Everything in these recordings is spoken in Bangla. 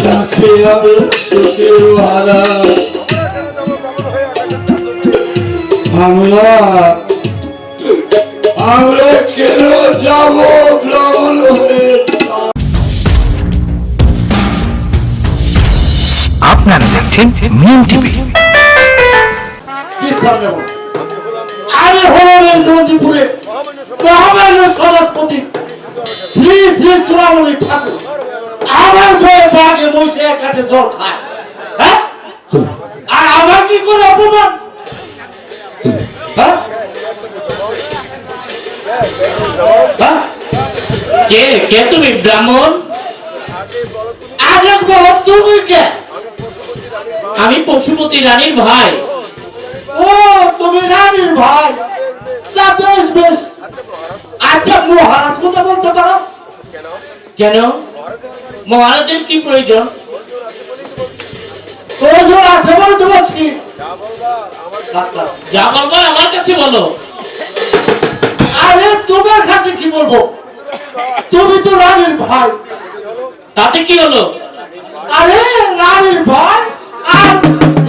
যাকে আমি সুখে হারা আমরা আমরা কেন যাব ভ্রমণ হয়ে আপনারা দেখছেন মিম টিভি আমি হলাম নদীপুরে মহামান্য সরস্বতী শ্রী শ্রী চূড়ামণি ঠাকুর। আমার বয়ে বাঘে বসে এক কাঠে জল খায়। হ্যাঁ? আর আমার কি করে অপমান? হ্যাঁ? হ্যাঁ? কে? কে তুমি ব্রাহ্মণ? আগে বলো তুমি কে? আমি পশুপতি রানীর ভাই। ও তুমি রানীর ভাই। তা বেশ বেশ। আচ্ছা মহারাজ কথা বলতে পারো। কেন? মহারাজের কি প্রয়োজন? যা বলব আমার কাছে বলো। আরে তোমার কাছে কি বলব? তুমি তো রানীর ভাই। তাতে কি হলো? আরে রানীর ভাই আর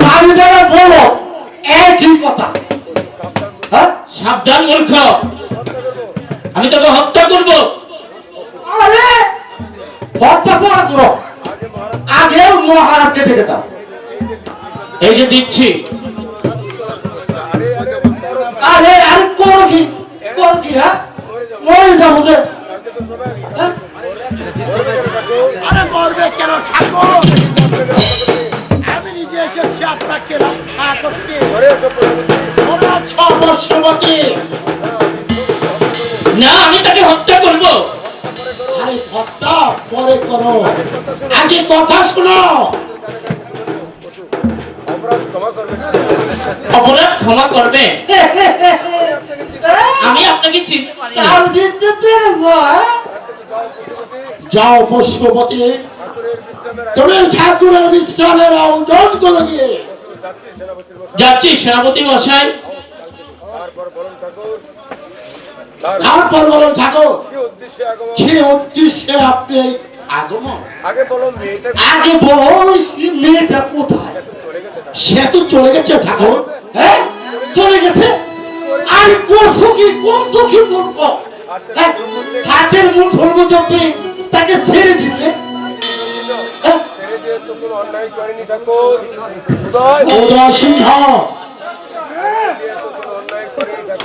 রানী দ্বারা বলো একই কথা। হ্যাঁ? সাবধান মূর্খ। আমি তোকে হত্যা করব। করো আগে মহারাজকে ডেকে দাও। এই যে দিচ্ছি। আরে আরে করো কি? করো কি হ্যাঁ? মরে যাব যে। হ্যাঁ? আরে মরবে কেন ঠাকুর? আমি নিজে এসেছি আপনাকে রক্ষা করতে। সর্বস্বতী না আমি তাকে হত্যা করব। হত্যা পরে করো। আগে কথা শোনো। অপরাধ ক্ষমা করবে। আমি আপনাকে চিনতে পারি হ্যাঁ? যাও পশুপতি। তুমি ঠাকুরের বিশ্রামের আয়োজন করে গিয়ে। যাচ্ছি সেনাপতি মশাই। তারপর বলুন ঠাকুর কি উদ্দেশ্যে আপনি আগমন? আগে বলো মেয়েটা আগে বলো সে মেয়েটা কোথায়? সে তো চলে গেছে ঠাকুর। হ্যাঁ? চলে গেছে? আর করছ কি করছ কি মূর্খ? হাতের মুঠোর মধ্যে তাকে ছেড়ে দিলে? হ্যাঁ? উদয়। সিংহ দিয়ে তো কোনো অন্যায়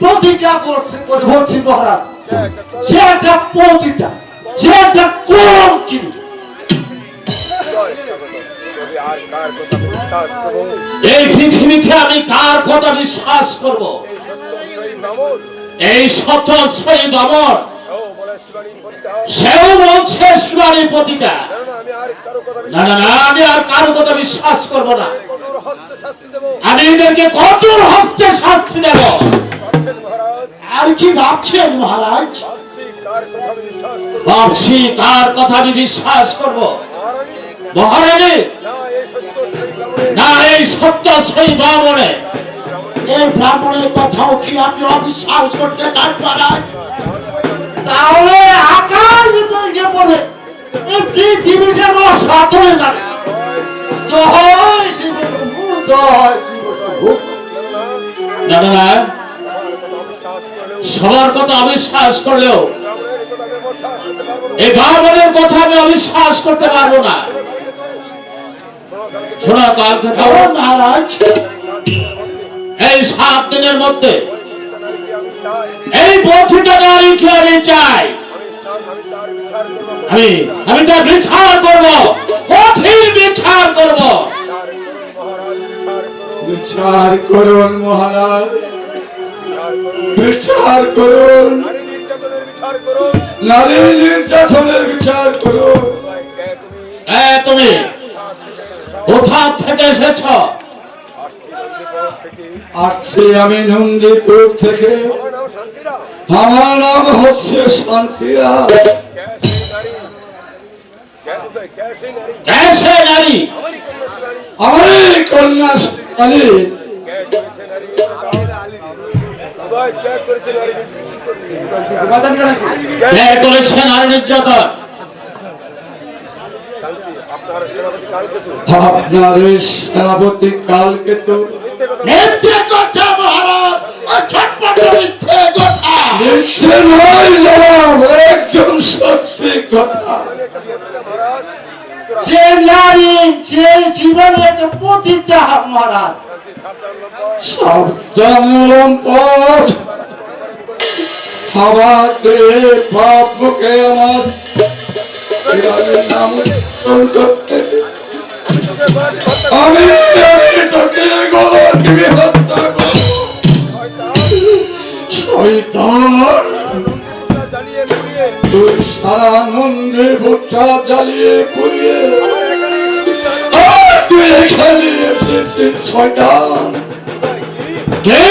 প্রতিজ্ঞা করছে করে বলছি মহারাজ সে একটা তলে সে একটা কোন করো এই পৃথিবীতে আমি কার কথা বিশ্বাস করব? এই ব্রাহ্মণ এই বামর সেও বলছে শিবানী কথা না না না, আমি আর কারও কথা বিশ্বাস করব না। আমি এদেরকে কঠোর হস্তে শাস্তি দেব। আর কি ভাবছেন মহারাজ? ভাবছি কার কথা আমি বিশ্বাস করব? মহারানী? না এই সত্য শ্রী ব্রাহ্মণের না এই ব্রাহ্মণের। কথাও কি আপনি অবিশ্বাস করতে চান মহারাজ? তাহলে আকাশ ভেঙে পড়ে পৃথিবীটা রসা চলে যাবে। জয় শিব জয় শিব না। সবার কথা অবিশ্বাস করলেও সবার কথা আমি বিশ্বাস করলেও ব্রাহ্মণের কথা আমি অবিশ্বাস করতে পারব না। এই কথা আমি অবিশ্বাস করতে পারব না শোনো কালকে তো শোনো কাল থেকে মহারাজ এই সাত দিনের মধ্যে এই প্রতিটা নারীকে আমি চাই? আমি আমি তার বিচার করব আমি আমি তার বিচার করব কঠিন বিচার করব। বিচার করুন মহারাজ। বিচার করুন। নারী নির্যাতনের বিচার করুন। তুমি থেকে এসেছ? আসছি আমি নন্দীপুর থেকে। আমার নাম হচ্ছে শান্তিরা আমারই কন্যা শালী নির্যাতন। আপনার সেনাপতি কালকে তো একদম সত্যি কথা। যে নারী যে জীবনে একটা মহারাজ সাবধান লম্পট আমাকে বাপকে আমার? নাম করতে। ভুট্টা জ্বালিয়ে পুড়িয়ে তুই এখানে এসেছিস শয়তান কে?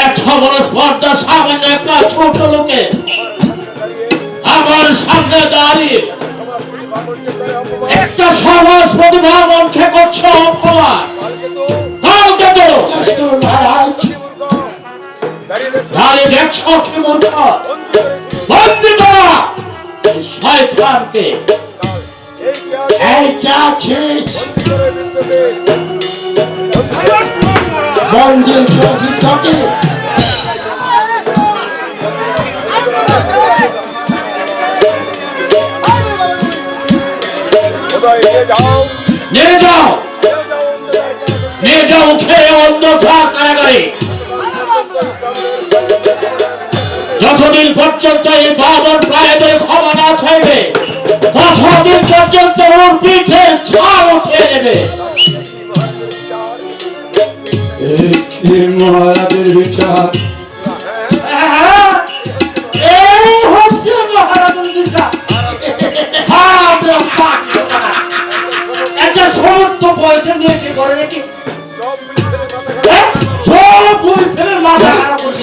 এত বড় স্পর্ধা সামান্য একটা ছোট লোকে আমার সামনে দাঁড়িয়ে একটা সমাজ প্রতিভাবনকে করছ অপমান নন্দীপুর দাঁড়িয়ে দেখছ কি মূর্খ এই যা ছিস চোখে কোথায় নিয়ে যাও? নিয়ে যাও। নিয়ে অন্ধকার কারাগারে। খেয়ে অন্ধকার কারাগারে। যতদিন পর্যন্ত এই বাবর প্রায়দের ক্ষমা না চাইবে পর্যন্ত ওর পিঠে ছাল উঠে নেবে মহারাজের বিচার হ্যাঁ। একটা সমস্ত পয়সা নিয়ে কি করে নাকি সব পুলিশের মাথা খারাপ। সব পুলিশ ছেলের মাথা খারাপ করছে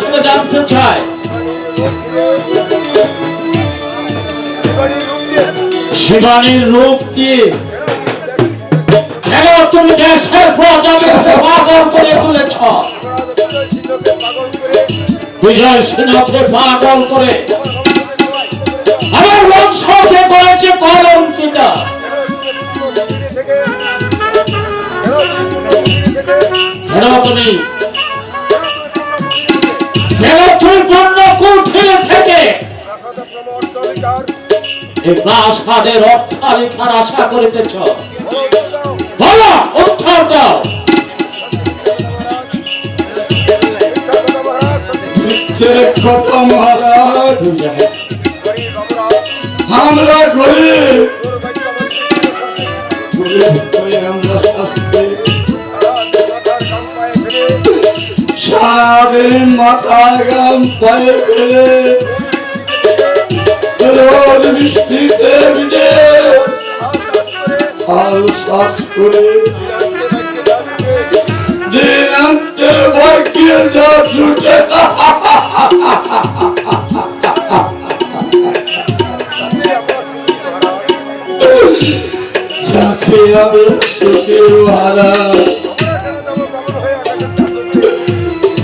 থেকে জানতে দিয়ে শিবানীর রূপ দিয়ে তুমি দেশের প্রজাকে পাগল করে তুলেছ? বিজয় সিংহকে পাগল করে। আমার বংশকে করেছে কলঙ্কিত কেন? তুমি তুমি পণ্য কুঠিরে থেকে এই প্রাসাদের অট্টালিকার আশা করিতেছ। বলো উত্তর দাও। মহারাজ আমরা গরিব গরিব আমরা শাস্তি। সারাদিন মাথার গাম পায়ে ফেলে। রোদ বৃষ্টিতে ভিজে। হাল শ্বাস করে। দিন আনতে যা ছুটে।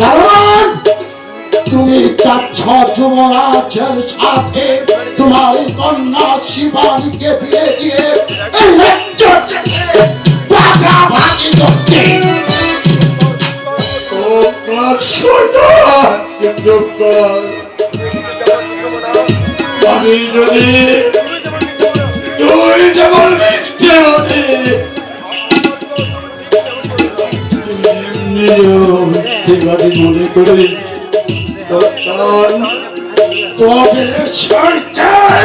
কারণ তুমি যাচ্ছ যুবরাজের সাথে তোমার কন্যা শিবানীকে বিয়ে দিয়ে এই ভাগাভাগি করতে। আমি যদি তুই যেমন মিথ্যে মিথ্যেবাদী মনে করে সরকার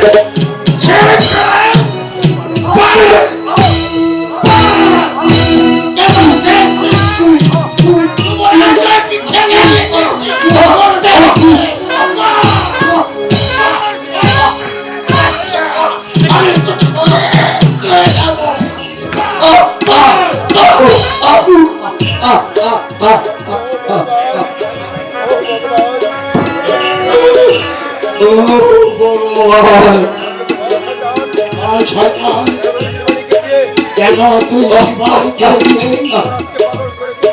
কেন তুই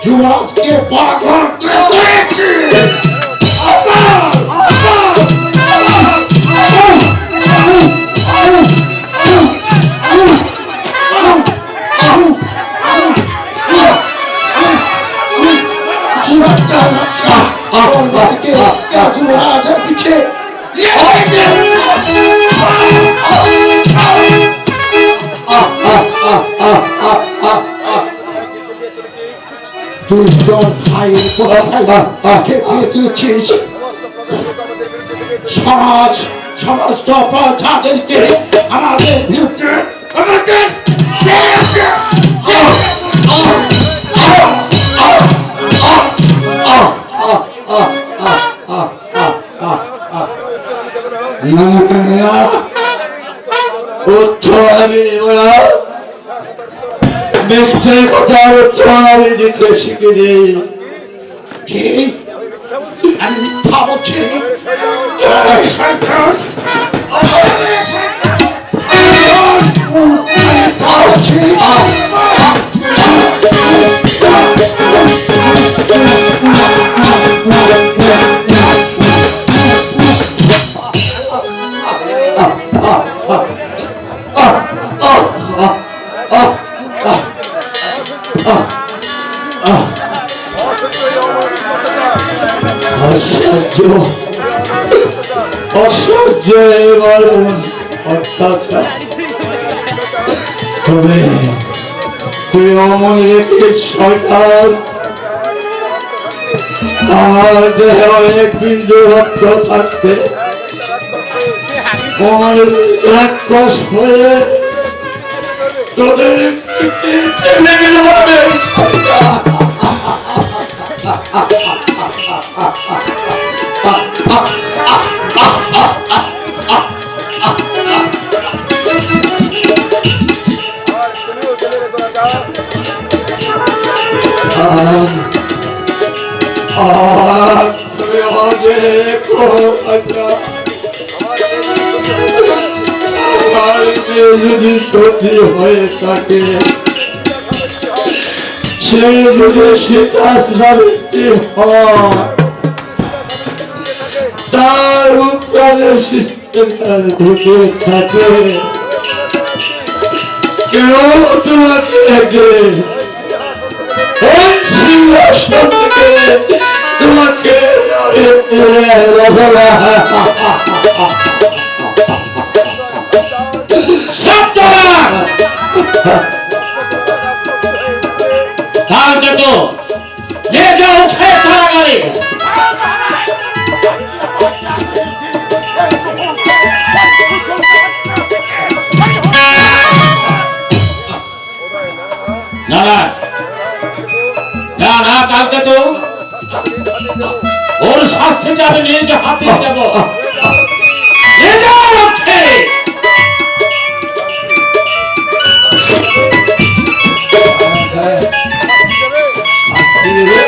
যুবরাজকে পাগল তুলেছিস সমাজ সমস্ত প্রজাদেরকে আমাদের বিরুদ্ধে আমাদের মিথ্যে কথা আমি দিতে কি আমি মিথ্যা বলছি এই সরকার অসহ্য অসহ্য এবার অত্যাচার তবে তুই অমন রেখে সরকার আমার দেহে অনেক বিন্দু রক্ত থাকতে রাক্ষস হয়ে তোদের টেনে আর যদি সত্যি হয়ে থাকে সে যদি সীতাশ্রাবৃত্তি হয়। তার উপরে সিস্টেম ঢুকে থাকে কেউ তোমাকে তোমাকে নামিয়ে নিয়ে যাও খেয়ে কারাগারে তো ওর শাস্তিটা আমি নিয়ে যাও রক্ষে রাজা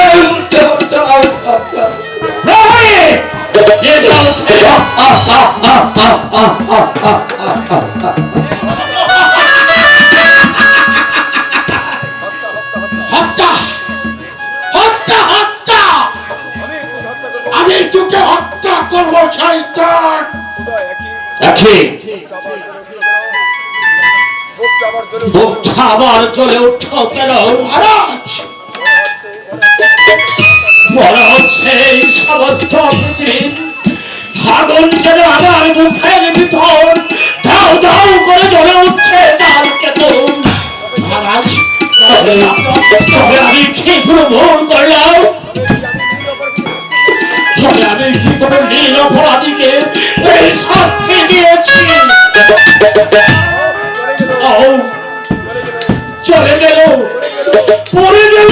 আমি তোকে হত্যা করব শয়তান। দেখি বুকটা আবার জ্বলে উঠো কেন? হচ্ছে সমস্ত আগুন যেন আমার মুখের ভিতর দাও দাও করে জ্বলে উঠছে তার কেতন। তবে আমি কি ভুল করলাম? চলে গেল, পড়ে গেল।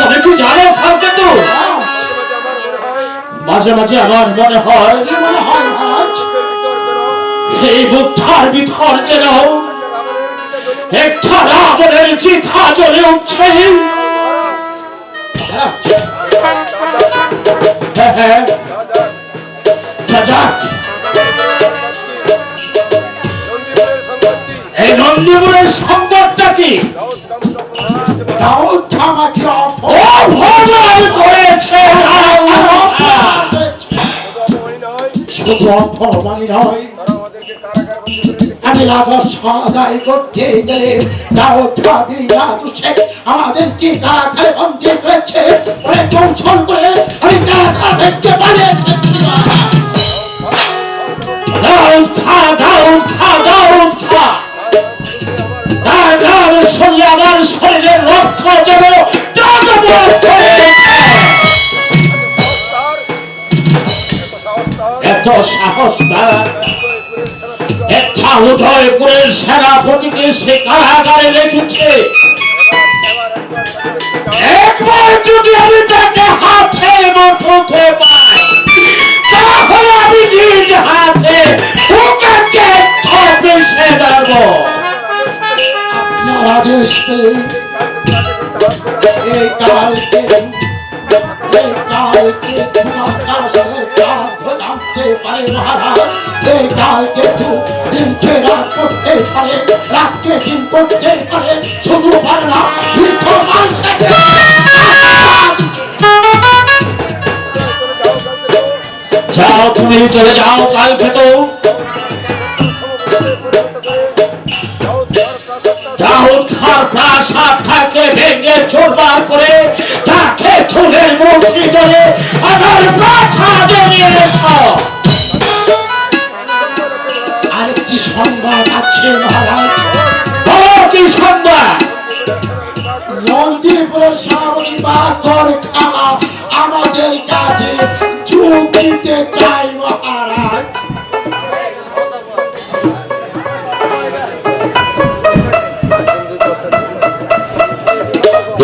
তুমি জানো কালকে তবে কি জানো কালকে তো তো মাঝে মাঝে আমার মনে হয় এই বুকটার ভিতর যেন একটা রাবণের চিতা জ্বলে উঠছে। হ্যাঁ হ্যাঁ। এই নন্দীপুরের সংবাদটা কি? দাউদ আমাকে অপমান করেছে শুধু অপমানই নয়, আমাদেরকে। আমি রাজস্ব আদায় করতে গেলে দাউদ ভাবি শেখ আমাদের কি কারাগারে বন্দী করেছে ওরে কৌশল করে আমি কারাগার থেকে পালিয়ে দাউদ খা দাউদ খা দাউদ খা শরীরে, আমার শরীরের রক্ত যেন। এত সাহস তারা একটা উদয়পুরের সেনাপতিকে সে কারাগারে রেখেছে শুধু পারে না বৃদ্ধ যাও তুমি চলে যাও কালকে তো খার প্রাসাদটাকে ভেঙে চোরবার করে, তাকে চুলের মুঠি ধরে, আমার প্রাসাদে নিয়ে এসো আরেকটি সংবাদ আছে মহারাজ? কি সংবাদ? নন্দীপুরের সামনে বাকর খাওয়া আমাদের কাছে যোগ দিতে চাই মহারাজ।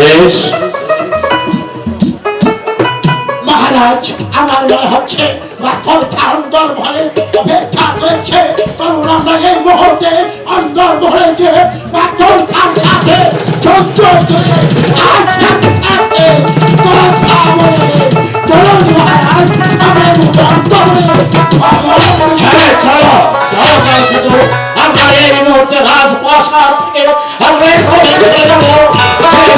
বেশ মহারাজ আমার মনে হচ্ছে। মাথার অন্তর ভরে অপেক্ষা করেছে করুণাময় এই মুহূর্তে অন্তর ভরে দিয়ে মাথার খান সাথে চঞ্চ চলে আজ সাথে কথা বলে চলুন মহারাজ আমার মুখে অন্তর হ্যাঁ চলো চলো চলো শুধু আমরা এই মুহূর্তে রাজপ্রাসাদ থেকে আমরা এখানে চলে যাব।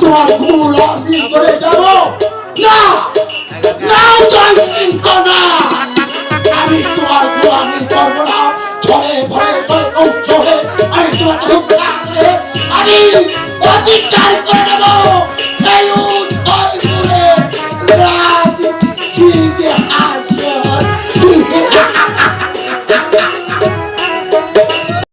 তোমার গুলামি করে যাব। না! নাও চিন্তা না। আমি তোমার গোলামি করব না। ছড়ে ভরে নষ্ট আমি হত্যা আমি অধিকার করে নেব